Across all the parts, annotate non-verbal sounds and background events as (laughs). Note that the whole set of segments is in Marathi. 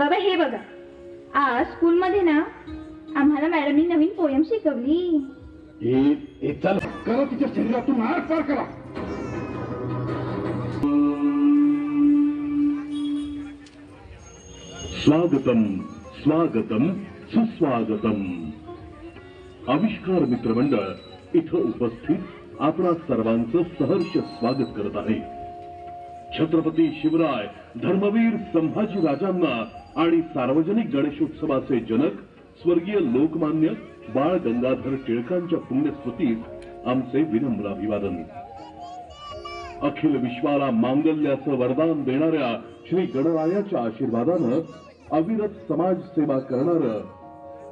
बाबा हे बघा. आज स्कूलमध्ये ना आम्हाला मॅडमनी नवीन पोयम शिकवली. हे चल. करा तिच्या शरीरातून पार करा. स्वागतम स्वागतम सुस्वागतम. आविष्कार मित्रमंडळ इथं उपस्थित आपणा सर्वांचं सहर्ष स्वागत करत आहे. छत्रपती शिवराय धर्मवीर संभाजी राजांना आणि सार्वजनिक गणेशोत्सवाचे जनक स्वर्गीय लोकमान्य बाळ गंगाधर टिळकांच्या पुण्यस्मृतीस आमचे विनम्र अभिवादन. अखिल विश्वाला मांगल्याचं वरदान देणाऱ्या श्री गणरायाच्या आशीर्वादानं अविरत समाज सेवा करणारं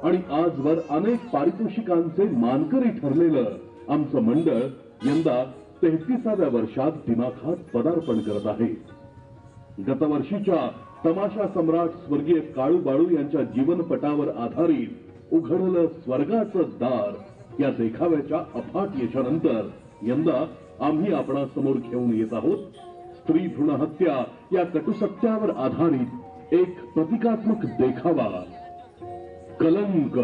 आणि आजवर अनेक पारितोषिकांचे मानकरी ठरलेलं आमचं मंडळ यंदा तेहतीसाव्या वर्षात दिमाखात पदार्पण करत आहे. गतवर्षीच्या तमाशा सम्राट स्वर्गीय काळू बाळू यांच्या जीवनपटावर आधारित उघडलं स्वर्गाचं दार या देखाव्याच्या अफाट यशानंतर यंदा आम्ही आपणासमोर घेऊन येत आहोत. स्त्री भ्रूण हत्या या कटुसत्यावर आधारित एक प्रतिकात्मक देखावा कलंक.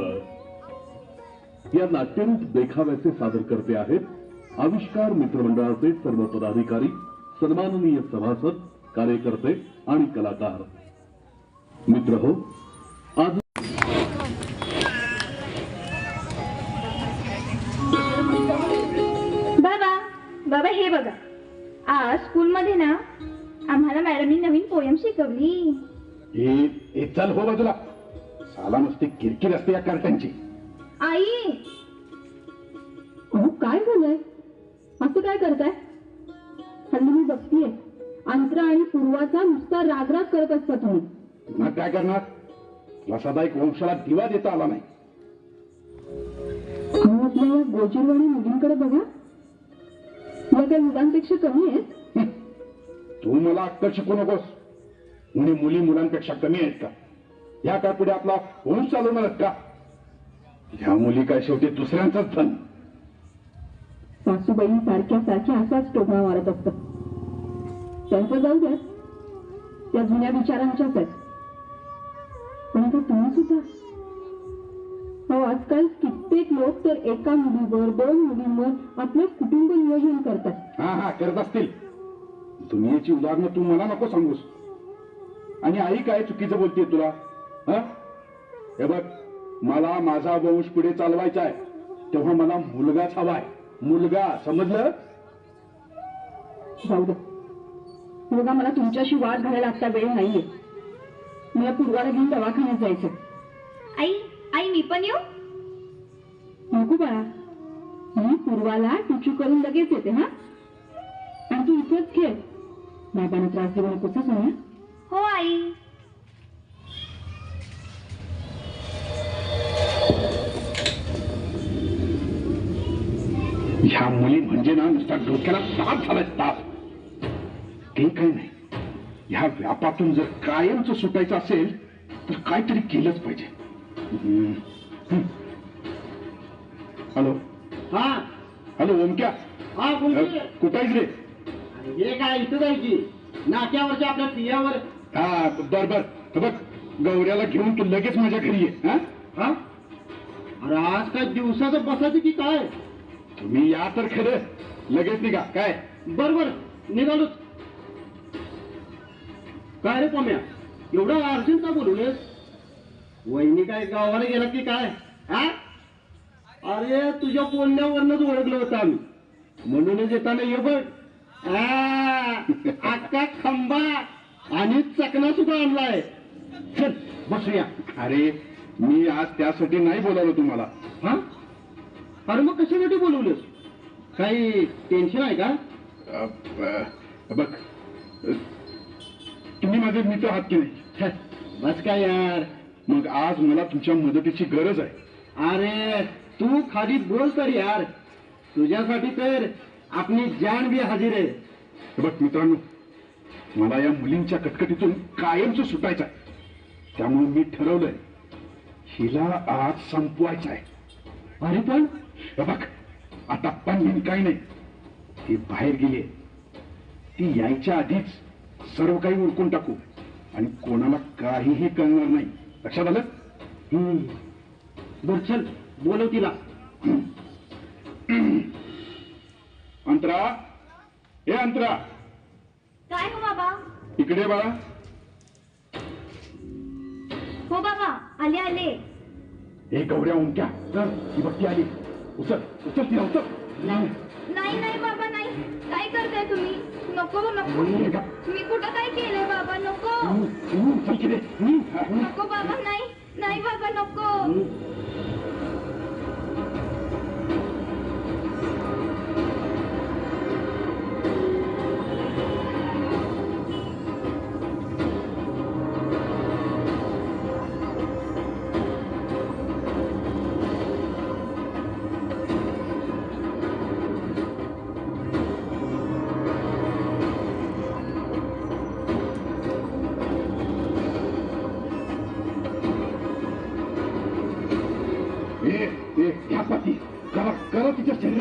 या नाट्यरूप देखाव्याचे सादर करते आहेत आविष्कार मित्रमंडळाचे सर्व पदाधिकारी सन्माननीय सभासद कार्यकर्ते आणि कलाकार. मित्र हो आज बाबा बाबा हे बघा. आज स्कूलमध्ये ना आम्हाला मॅडमनी नवीन पोयम शिकवली. चल हो बाजूला. साला नुसती किरकिर असते या कार्ट्यांची आई! अहो काय झालंय? असं काय करताय? हल्ली मी बघतीये. अंतरा आणि पूर्वाचा नुसता रागराग करत असता तुम्ही. मग काय करणार? तुला सदा एक वंशाला दिवा देता आला नाही. अहो आपल्या या गोजीरवाणी मुलींकडे बघा. या काही मुलांपेक्षा कमी आहेत. (laughs) तू मला अक्कल शिकू नकोस. मुली मुली मुलांपेक्षा कमी आहेत का? या काय पुढे आपला वंश चालवणार का? ह्या मुली काय शेवटी दुसऱ्यांचाच धन? सासूबाई सारख्या सारख्या असाच टोपणा मारत असतात. त्यांचं जाऊ द्या. त्या जुन्या विचारांच्याच आहेत. पण आता तुम्ही सुद्धा. अहो आजकाल कित्येक लोक तर एका मुलीवर दोन मुलींवर आपलं कुटुंब नियोजन करतात. हा हा करत असतील. दुनियेची उदाहरणं तू मला नको सांगूस. आणि आई काय चुकीचं बोलते तुला? हा? हे बघ मला माझा वंश पुढे चालवायचा आहे. तेव्हा मला मुलगाच हवा आहे मुलगा समजलं? जाऊ द्या मुलगा मला तुमच्याशी वाद घालायला आता वेळ नाहीये. मला पूर्वाला घेऊन दवाखान्यात जायचं आई आई मी पण येऊ? नको बाळा. मी पूर्वाला टिचू करून लगेच येते हा? आणि तू इथेच खेळ. बाबांना त्रास देऊ नकोस हं, सोन्या? हो आई. ह्या मुली म्हणजे ना नुसता डोक्याला ताप झालाय ताप ते काही नाही. ह्या व्यापातून जर कायमच सुटायचं असेल तर काहीतरी केलंच पाहिजे. हॅलो. हा. हॅलो ओमक्या. हा कुठं आहेस रे? हे काय इथं जायची नाक्यावरच्या आपल्या पियावर. हा बर बर. बघ गौऱ्याला घेऊन तू लगेच माझ्या घरी ये हा? हा? अरे आज काय दिवसाचं बसायचं की काय? तुम्ही या तर खरं. लगेच निघा. काय? बर बर निघालोच. काय रे पम्या? एवढं अर्जंट का बोलवलेस वहिनी काय गावाला गेला की काय? हा? अरे तुझ्या बोलण्यावरनच ओळखलं होतं आम्ही. म्हणूनच येताना ये बघ. आ, अख्खा खंबा आणि चकना सुद्धा आणलाय. चल बसूया. अरे मी आज त्यासाठी नाही बोलावलं तुम्हाला. हा? अरे मग कशासाठी बोलवलंस? काही टेन्शन आहे का? बघ तुम्ही माझे मित्र आहात की नाही? बस काय यार. मग आज मला तुमच्या मदतीची गरज आहे. अरे तू खाली बोल तर यार. तुझ्यासाठी तर आपली जान बी हजीर आहे. बघ मित्रांनो मला या मुलींच्या कटकटीतून कायमच सुटायचं आहे. त्यामुळे मी ठरवलंय हिला आज संपवायचं आहे. अरे पण बघ आता पण काही नाही. ती बाहेर गेली. ती यायच्या आधीच सर्व काही उरकून टाकू. आणि कोणाला काहीही कळणार नाही. लक्षात आलं? हम्म. बर चल. बोलव तिला. अंतरा. हे अंतरा. काय हो बाबा? इकडे बाळा. हो बाबा आले आले. हे गौऱ्या उमक्या चल ही बघती आली. उचल उचल तिला उचल नाही नाही नाही बाबा नाही. काय करताय तुम्ही? नको नको? मी कुठं काय केलंय बाबा? नको. नको बाबा नाही. नाही बाबा नको.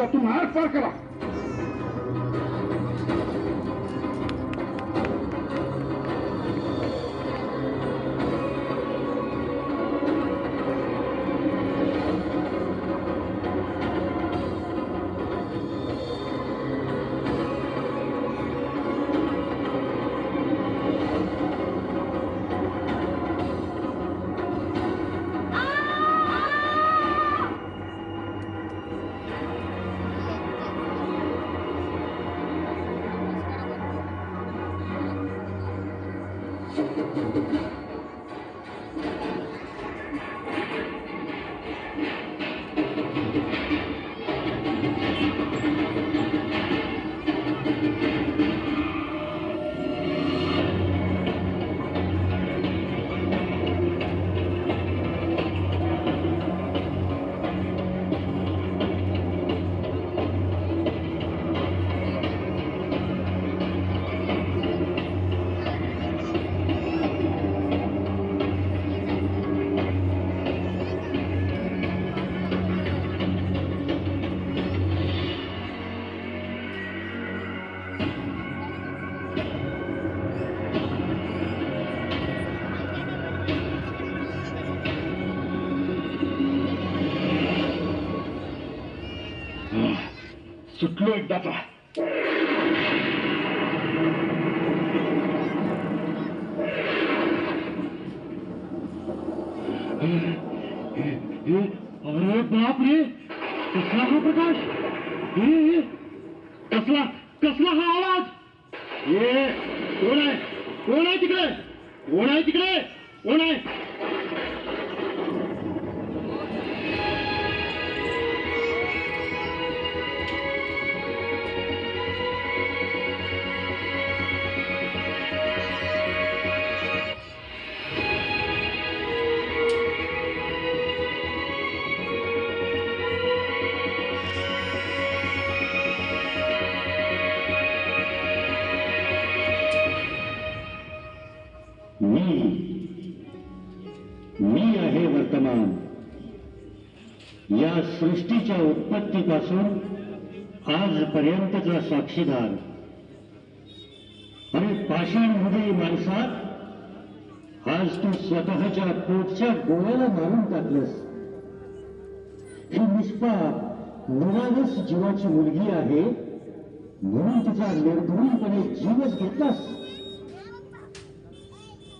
तिच्या शरीरातून आर करा. सुटलो एकदाचा अरे बाप रे कसला हा प्रकाश? हे कसला कसला हा आवाज? ये कोण आहे? कोण आहे तिकडे? कोण आहे तिकडे? कोण आहे? या सृष्टीच्या उत्पत्तीपासून आजपर्यंतचा साक्षीदार. आणि पाषाणमध्ये माणसात आज तू स्वतःच्या पोटच्या गोळ्याला मारून टाकलंस. ही निष्पाप निरागस जीवाची मुलगी आहे म्हणून तिचा निर्धूनपणे जीवच घेतलास.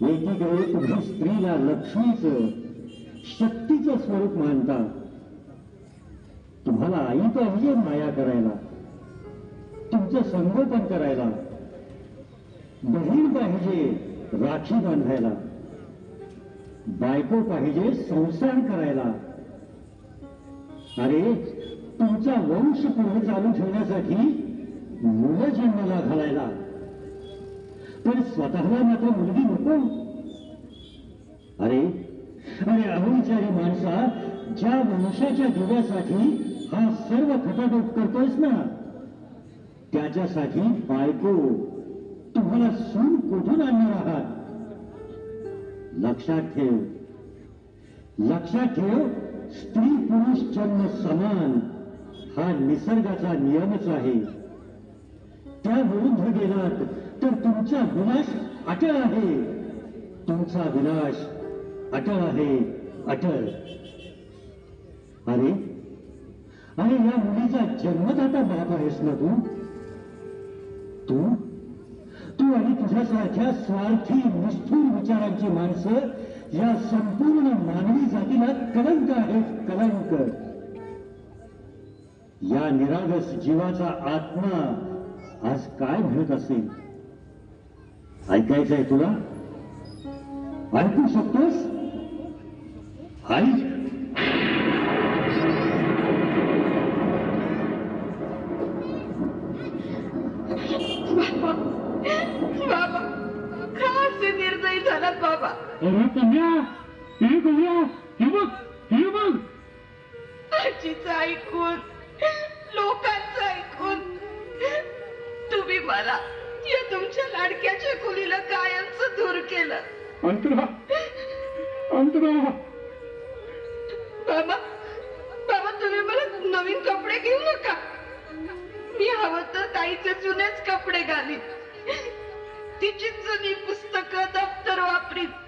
एकीकडे तुम्ही स्त्रीला लक्ष्मीचं शक्तीचं स्वरूप मानतात तुम्हाला आई पाहिजे माया करायला तुमचं संगोपन करायला बहीण पाहिजे राखी बांधायला बायको पाहिजे संसार करायला. अरे तुमचा वंश पुढे चालू ठेवण्यासाठी मुलं जन्माला घालायला. पण स्वतःला मात्र मुलगी नको. आणि अहोविचारी माणसा ज्या वंशाच्या दिव्यासाठी हा सर्व खटाटोप करतोयस ना त्याच्यासाठी बायको तुम्हाला सून कुठून आणणार आहात? लक्षात ठेव. लक्षात ठेव स्त्री पुरुष जन्म समान हा निसर्गाचा नियमच आहे. त्या विरुद्ध गेलात तर तुमचा विनाश अटळ आहे. तुमचा विनाश अटळ आहे अटळ. अरे अरे या मुलीचा जन्मदाता बाप आहेस ना तू? तू? तू आणि तुझ्यासारख्या स्वार्थी निष्ठुर विचारांची माणसं या संपूर्ण मानवी जातीला कलंक आहेत कलंक. या निरागस जीवाचा आत्मा आज काय म्हणत असेल? ऐकायचंय तुला? ऐकू शकतोस? ऐक हवं तर ताईचे जुनेच कपडे घालीन. तिची जुनी पुस्तक दप्तर वापरीत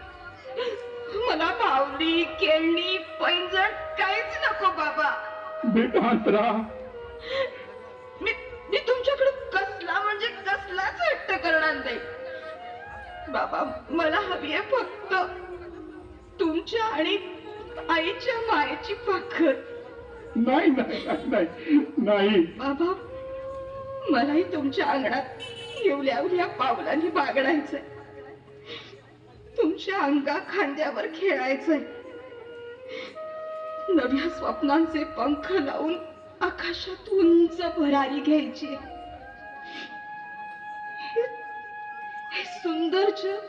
मला माऊली खेळणी पैंजण काहीच नको बाबा. बेटा मी मी तुमच्याकडे कसला म्हणजे कसलाच हट्ट करणार नाही. बाबा मला हवी आहे फक्त तुमच्या आणि आईच्या मायेची पाखर नाही, नाही नाही. बाबा मलाही तुमच्या अंगणात येवल्या उल्या पावलांनी बागडायचंय. तुमच्या अंगा खांद्यावर खेळायचंय. नव्या स्वप्नांचे पंख लावून आकाशात उंच भरारी घ्यायची. हे- सुंदर जग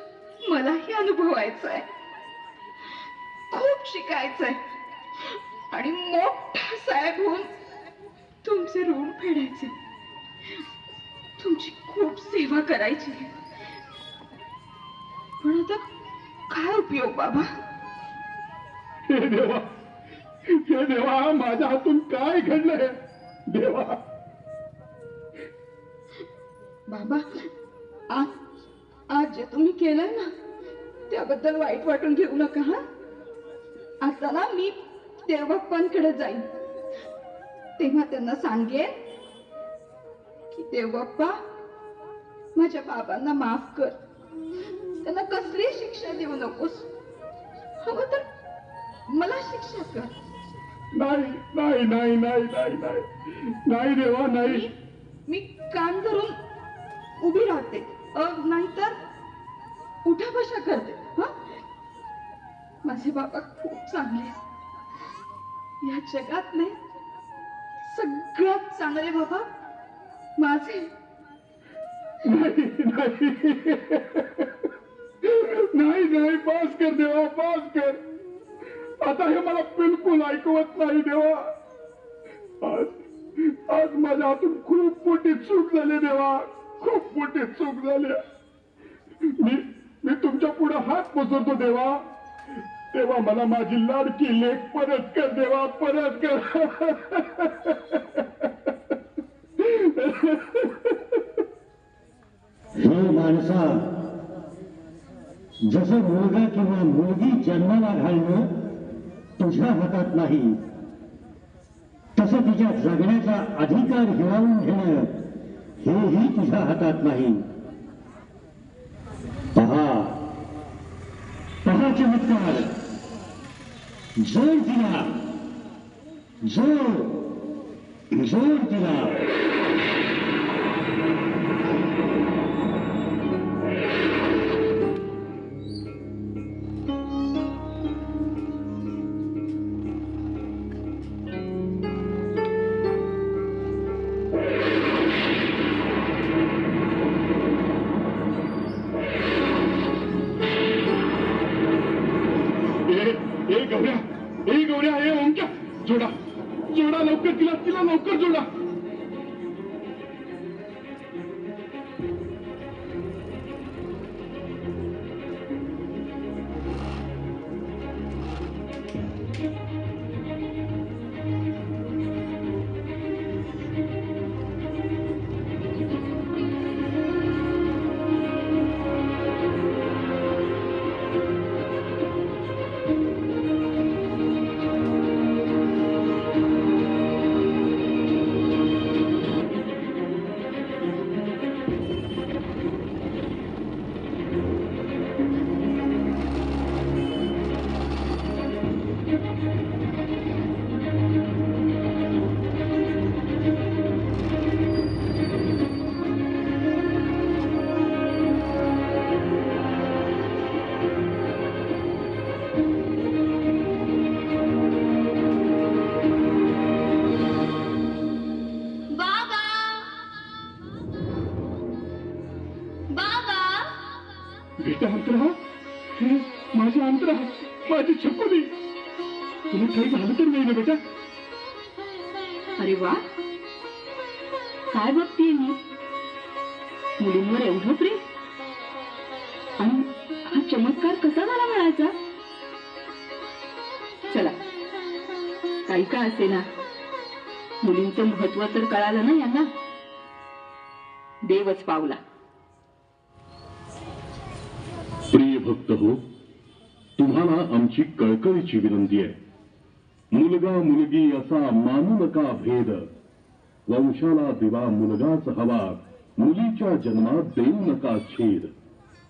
मलाही अनुभवायचं आहे खूप शिकायचंय. आणि मोठा साहेब होऊन तुमचे ऋण फेडायचे. तुमची खूप सेवा करायची पण आता काय उपयोग बाबा? हे देवा हे देवा माझ्या हातून काय घडलंय? देवा. बाबा आज आज जे तुम्ही केलंय ना त्याबद्दल वाईट वाटून घेऊ नका हा? आता ना मी देवबाप्पांकडे जाईन. तेव्हा त्यांना सांगेन की देवबाप्पा माझ्या बाबांना माफ कर. त्यांना कसली शिक्षा देऊ नकोस. हवं तर मला शिक्षा कर. नाही नाही नाही नाही नाही नाही. नाही देवा नाही. मी कान धरून उभी राहते. नाहीतर उठा करते. हा? माझे बाबा खूप चांगले. या जगातले सगळ्यात चांगले बाबा माझे. नाही नाही पास कर देवा पास कर. आता हे मला बिलकुल ऐकवत नाही देवा. आज आज माझ्या हातून खूप मोठी चूक झाली देवा. खूप मोठी चूक झाली. मी मी तुमच्यापुढे हात पसरतो देवा. तेव्हा मला माझी लाडकी लेख परत कर देवा परत कर. (laughs) हे माणसा जसं मुलगा किंवा मुलगी जन्माला घालणं तुझ्या हातात नाही तसं तिच्या जगण्याचा अधिकार हिरावून घेणं हेही तुझ्या हातात नाही. पहा पहा चमत्कार. जोर दिला जोर जोर दिला ए अरे वा. काय बघतीये मी मुलींवर एवढं प्रेम? आणि हा चमत्कार कसा मला मिळायचा? चला काही का असे ना मुलींचं महत्त्व तर कळालं ना यांना? देवच पावला. प्रिय भक्त हो तुम्हाला आमची कळकळीची विनंती आहे. मुलगा मुलगी असा मानू नका भेद. वंशाला दिवा मुलगाच हवा मुलीच्या जन्मात देऊ नका छेद.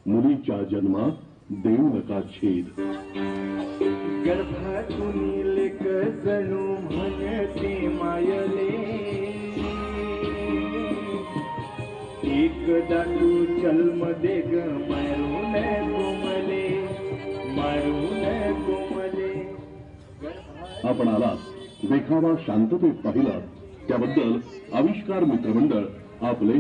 मुलीच्या जन्मात देऊ नका छेद. गर्भातून लेक जणू म्हणते मायले. जन्म दे ग आपण आलात देखावा शांततेत पाहिला त्याबद्दल आविष्कार मित्रमंडळ आपले